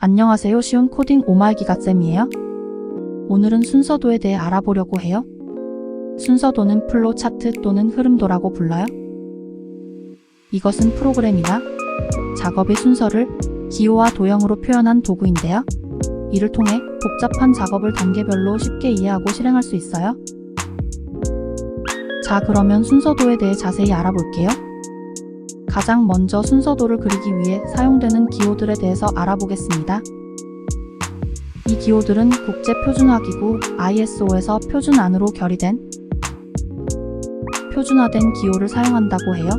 안녕하세요. 쉬운 코딩 오마이 기가 쌤이에요. 오늘은 순서도에 대해 알아보려고 해요. 순서도는 플로 차트 또는 흐름도라고 불러요. 이것은 프로그램이나 작업의 순서를 기호와 도형으로 표현한 도구인데요. 이를 통해 복잡한 작업을 단계별로 쉽게 이해하고 실행할 수 있어요. 자, 그러면 순서도에 대해 자세히 알아볼게요. 가장 먼저 순서도를 그리기 위해 사용되는 기호들에 대해서 알아보겠습니다. 이 기호들은 국제 표준화기구 ISO에서 표준 안으로 결의된 표준화된 기호를 사용한다고 해요.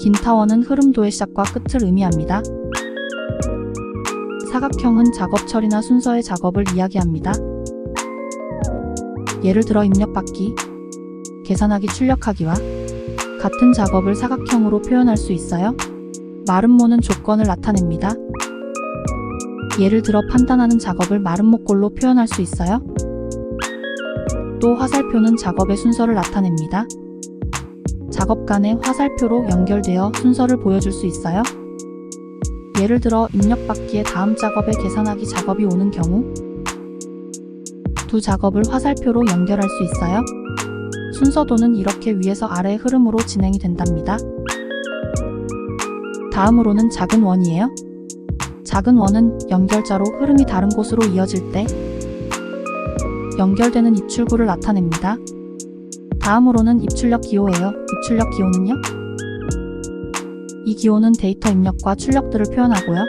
긴 타원은 흐름도의 시작과 끝을 의미합니다. 사각형은 작업 처리나 순서의 작업을 이야기합니다. 예를 들어 입력받기, 계산하기 출력하기와 같은 작업을 사각형으로 표현할 수 있어요. 마름모는 조건을 나타냅니다. 예를 들어 판단하는 작업을 마름모꼴로 표현할 수 있어요. 또 화살표는 작업의 순서를 나타냅니다. 작업 간의 화살표로 연결되어 순서를 보여줄 수 있어요. 예를 들어 입력받기에 다음 작업에 계산하기 작업이 오는 경우 두 작업을 화살표로 연결할 수 있어요. 순서도는 이렇게 위에서 아래 흐름으로 진행이 된답니다. 다음으로는 작은 원이에요. 작은 원은 연결자로 흐름이 다른 곳으로 이어질 때 연결되는 입출구를 나타냅니다. 다음으로는 입출력 기호예요. 입출력 기호는요? 이 기호는 데이터 입력과 출력들을 표현하고요.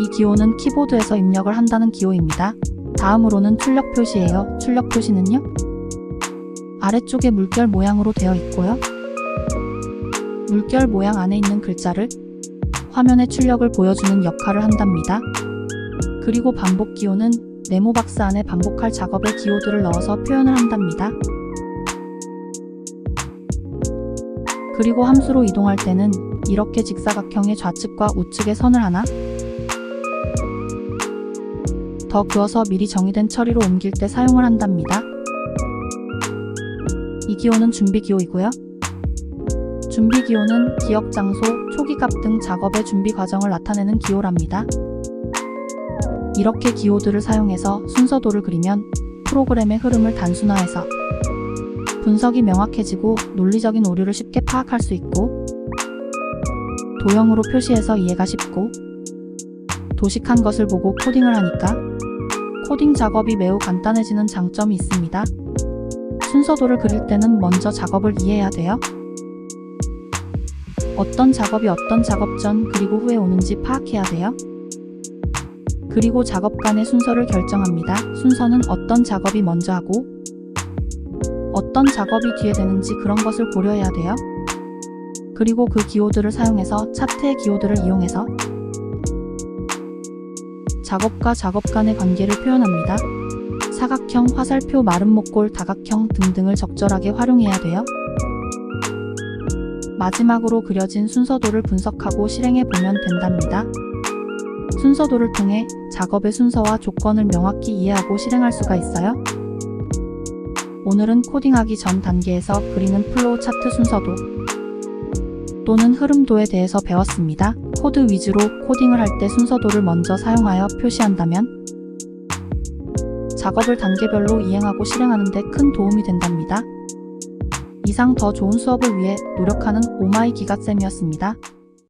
이 기호는 키보드에서 입력을 한다는 기호입니다. 다음으로는 출력 표시예요. 출력 표시는요? 아래쪽에 물결 모양으로 되어 있고요. 물결 모양 안에 있는 글자를 화면에 출력을 보여주는 역할을 한답니다. 그리고 반복 기호는 네모 박스 안에 반복할 작업의 기호들을 넣어서 표현을 한답니다. 그리고 함수로 이동할 때는 이렇게 직사각형의 좌측과 우측에 선을 하나 더 그어서 미리 정의된 처리로 옮길 때 사용을 한답니다. 이 기호는 준비 기호이고요. 준비 기호는 기억 장소, 초기값 등 작업의 준비 과정을 나타내는 기호랍니다. 이렇게 기호들을 사용해서 순서도를 그리면 프로그램의 흐름을 단순화해서 분석이 명확해지고 논리적인 오류를 쉽게 파악할 수 있고 도형으로 표시해서 이해가 쉽고 도식한 것을 보고 코딩을 하니까 코딩 작업이 매우 간단해지는 장점이 있습니다. 순서도를 그릴 때는 먼저 작업을 이해해야 돼요. 어떤 작업이 어떤 작업 전 그리고 후에 오는지 파악해야 돼요. 그리고 작업 간의 순서를 결정합니다. 순서는 어떤 작업이 먼저 하고 어떤 작업이 뒤에 되는지 그런 것을 고려해야 돼요. 그리고 그 기호들을 사용해서 차트의 기호들을 이용해서 작업과 작업 간의 관계를 표현합니다. 사각형, 화살표, 마름모꼴, 다각형 등등을 적절하게 활용해야 돼요. 마지막으로 그려진 순서도를 분석하고 실행해 보면 된답니다. 순서도를 통해 작업의 순서와 조건을 명확히 이해하고 실행할 수가 있어요. 오늘은 코딩하기 전 단계에서 그리는 플로우 차트 순서도 또는 흐름도에 대해서 배웠습니다. 코드 위주로 코딩을 할 때 순서도를 먼저 사용하여 표시한다면 작업을 단계별로 이행하고 실행하는 데 큰 도움이 된답니다. 이상 더 좋은 수업을 위해 노력하는 오마이 기가쌤이었습니다.